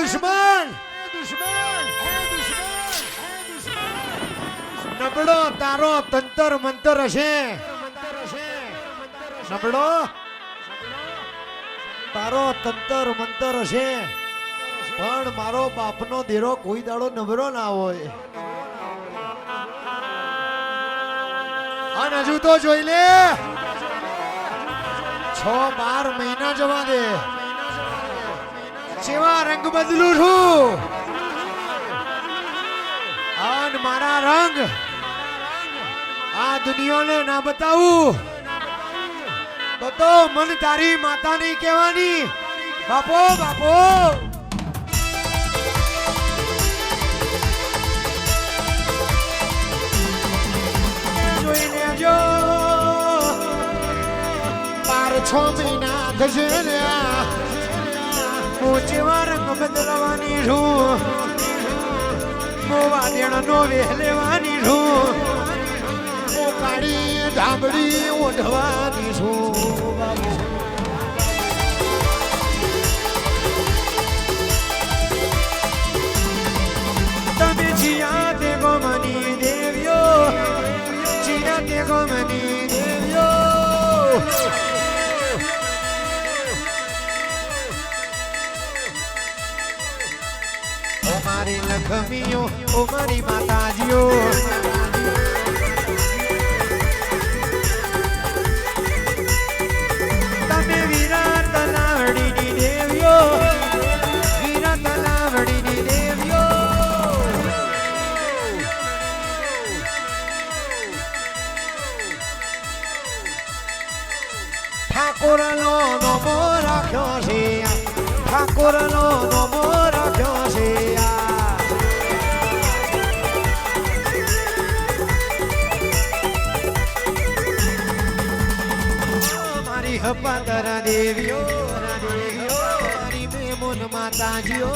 દુશ્મન! નબળો તારો તંતર મંતર હશે. નબળો? તારો તંતર મંતર હશે. પણ મારો બાપનો દેરો કોઈ દાડો નબળો ના હોય. અને હજુ તો જોઈ લે. છ બાર મહિના જવા દે. જેવા રંગ બદલું છું. અને મારા રંગ. આ દુનિયાને ના બતાવું. તો તો મન તારી માતાની કહેવાની. બાપો બાપો. જોઈને જો. બાર છ મહિના થશે. હું જેવા રંગ બદલવાની છું. હું નો વેહ લેવાની છું. કાળી ધાબળી ઓઢવાની છું. બાબુ મારી લખમીઓ ઓ મારી માતાજીઓ. તમે વીરા તલાવડીની દેવીઓ વીરા તલાવડીની દેવીઓ. ઠાકોરનો નમો રાખ્યો મારી હપાતર દેવીઓ દેવીઓ મારી મેમોન માતાજીઓ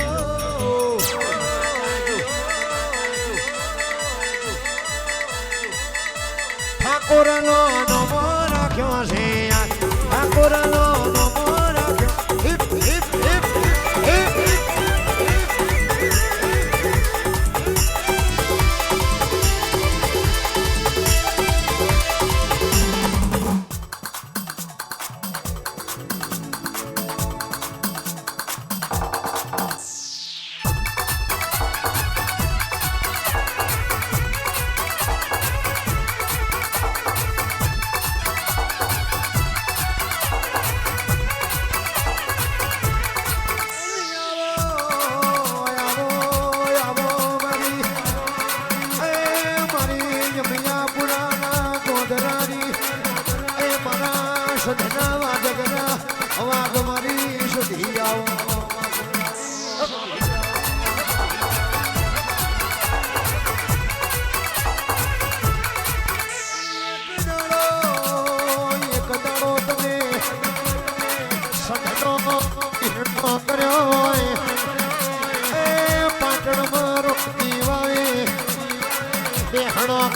ઠાકોરનો નમો રાખ્યો છે. ઠાકોરનો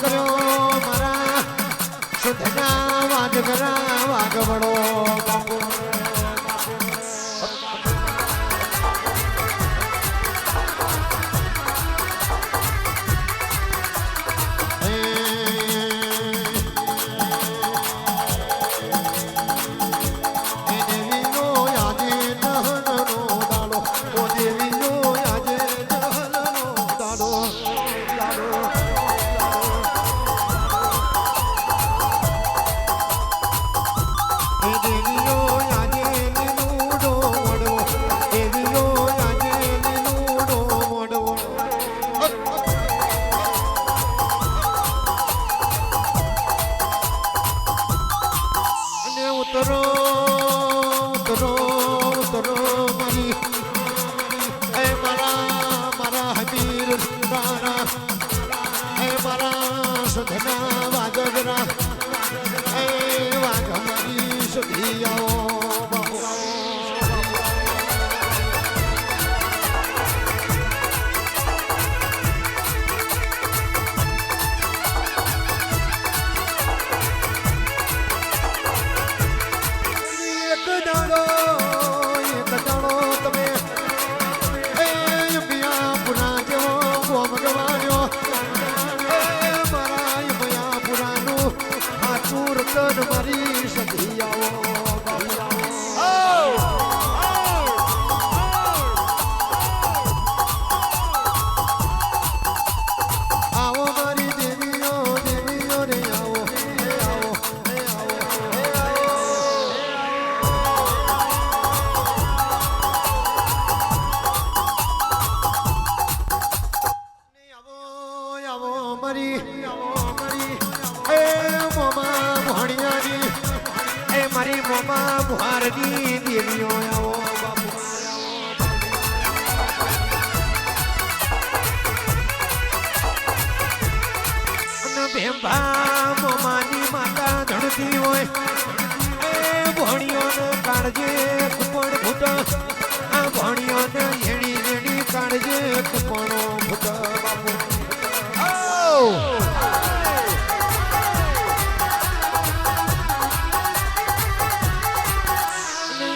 કર્યો મારા. શુદ્ધના વાજગરા વાગવડો બાપુ. should hear. ધણતી હોય. એ ભણિયોને કાળજે કુપણ ફૂટ આ ભણિયોને ઝેણી ઝેણી કાળજે કુપણો ફૂટ બાપુ. ઓ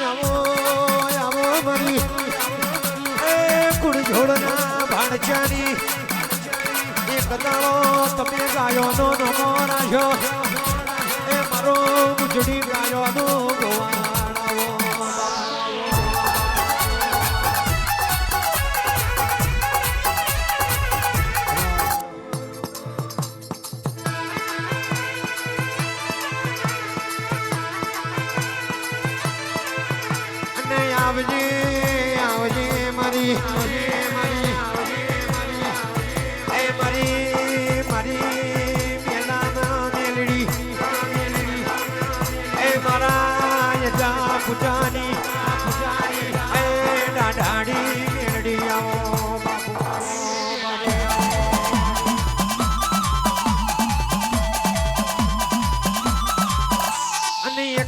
આવો આવો મારી એ કુળ જોડના ભાણચાની એક દાડો તમે ગાયો નો નમો રાખ્યો. મારો મુજડી ગાયો અને આવજે આવજે મારી.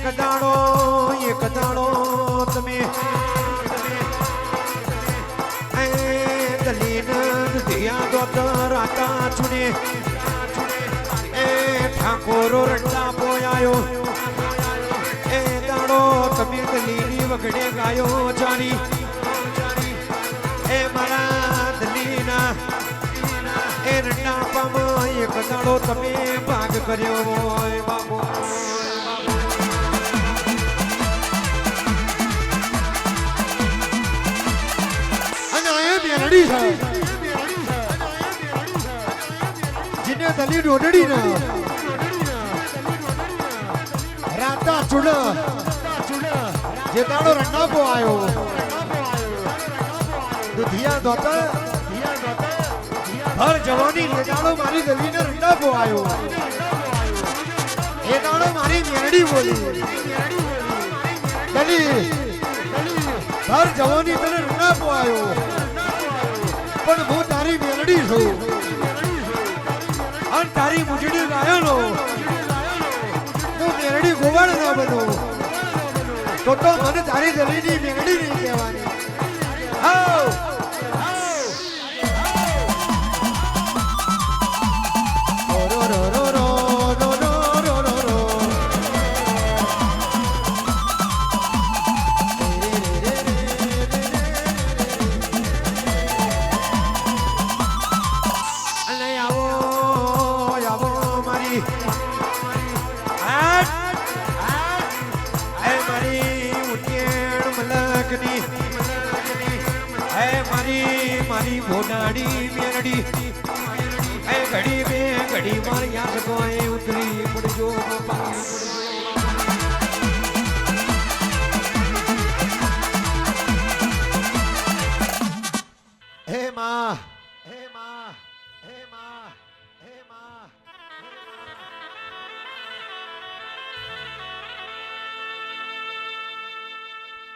એક દાડો એક દાડો તમે દલીન દુધિયા દોત રાતા છુને એ ઠાકોરો તમે દલીની વગડે ગાયો જાણી એ મારા દલીના એ રંડા પામ, એક દાડો તમે ભાગ કર્યો હોય બાબો મેરડી છે. જીને દલી ડોડડી ને રાતા ચુડ જે દાડો રંડાપો આવ્યો દુધિયા દોતા હર જવાની દાડો મારી દલીને રંડાપો આવ્યો એ દાડો મારી મેરડી બોલી. દલી હર જવાની તને રંગાપો આવ્યો મેલડી છું અને તારી મુજડી ગાયનો. હું મેલડી ગોવાળ ના બનો તો તો મને તારી દલીની મેલડી નહીં કહેવાની. આવ મારી હે મારી ઉકેડ મલકની હે મારી મારી ભોડાડી મેરડી હે ઘડી બે ઘડી મારી આંખ કોઈ ઉતરી પડજો બાપા માં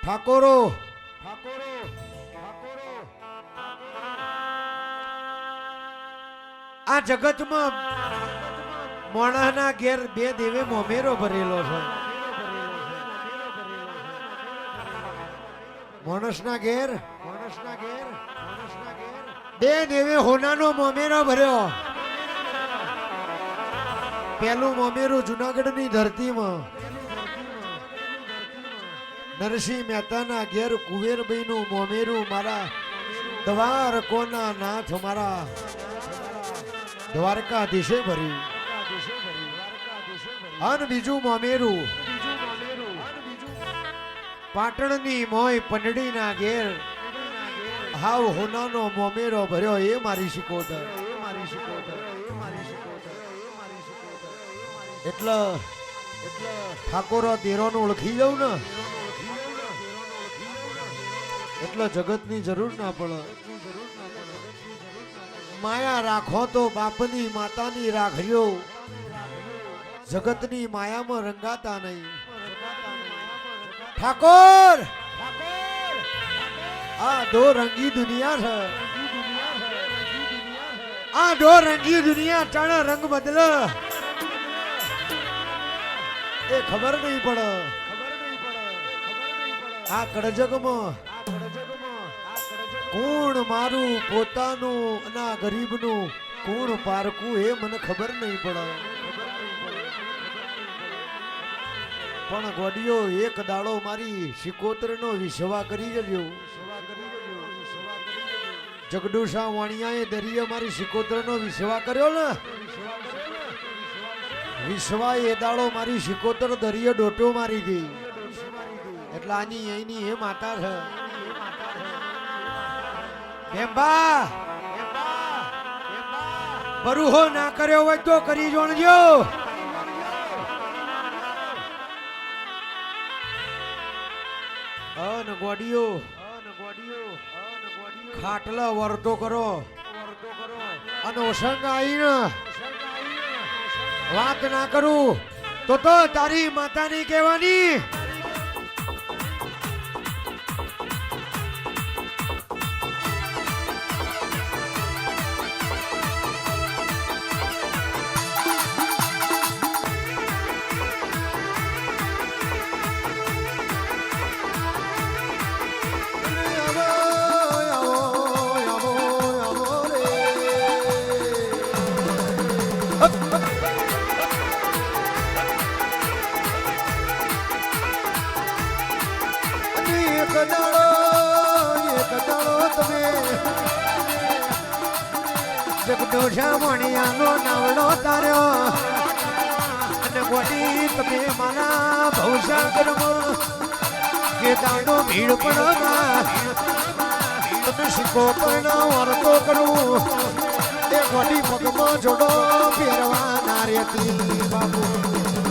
ઠાકોરો. ઠાકોરો ઠાકોરો આ જગતમાં મોણાના ઘેર બે દેવે મોમેરો ભરેલો છે. માણસના ઘેર માણસના ઘેર માણસના ઘેર, બે દેવે હોનાનો મોમેરો ભર્યો. પેલું મોમેરું જુનાગઢની ધરતીમાં. નરસિંહ મહેતાના ઘેર કુવેરભાઈનું મોમેરું મારા દ્વારકોના નાથ મારા દ્વારકાધીશે ભર્યું. અન બીજું મોમેરું. પાટણની મોય પંડળીના ઘેર હાવ હોનાનો મોમેરો ભર્યો એ મારી શિકોતર. એ મારી શિકોતર એ એટલે ઠાકોરો દેરોનું ઓળખી જાઉં ને? એટલે જગતની જરૂર ના પડે. માયા રાખો તો બાપની માતાની રાખજો જગતની માયામાં રંગાતા નહીં. ઠાકોર! આ દો રંગી દુનિયા છે. આ દો રંગી દુનિયા, ટાણા રંગ બદલ. એ ખબર નહીં પડે. આ કડજગમાં કોણ મારું પોતાનું અને આ ગરીબનું કોણ પારકું એ મને ખબર નહીં પડે. પણ ગોડિયો એક દાડો મારી શિકોતરનો વિશ્વા કરી જજો જગડુશા વાણિયાએ દરિયે મારી શિકોતરનો વિશ્વા કર્યો ને? વિશ્વા એ દાડો મારી શિકોતર દરિયો ડોટો મારી ગઈ. એટલે આની અહીંની એ માતા છે. બેમ્બા બરુહો ના કર્યો હોય તો કરી જોણજો. અન ગોડિયો ખાટલા વર્તો કરો. અને ઓસંગ આવીને વાત ના કરું. તો તો તારી માતાની કહેવાની. જગડો જામણિયાનો નાવડો તાર્યો. અને ગોડી તમે મારા ભવસાગરમાં કે દાડો ભીડ પણ તમે શીખો પણ વર્તો કરું. એ મોટી પગમાં જોડો પહેરવાના રેતી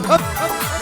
હપ.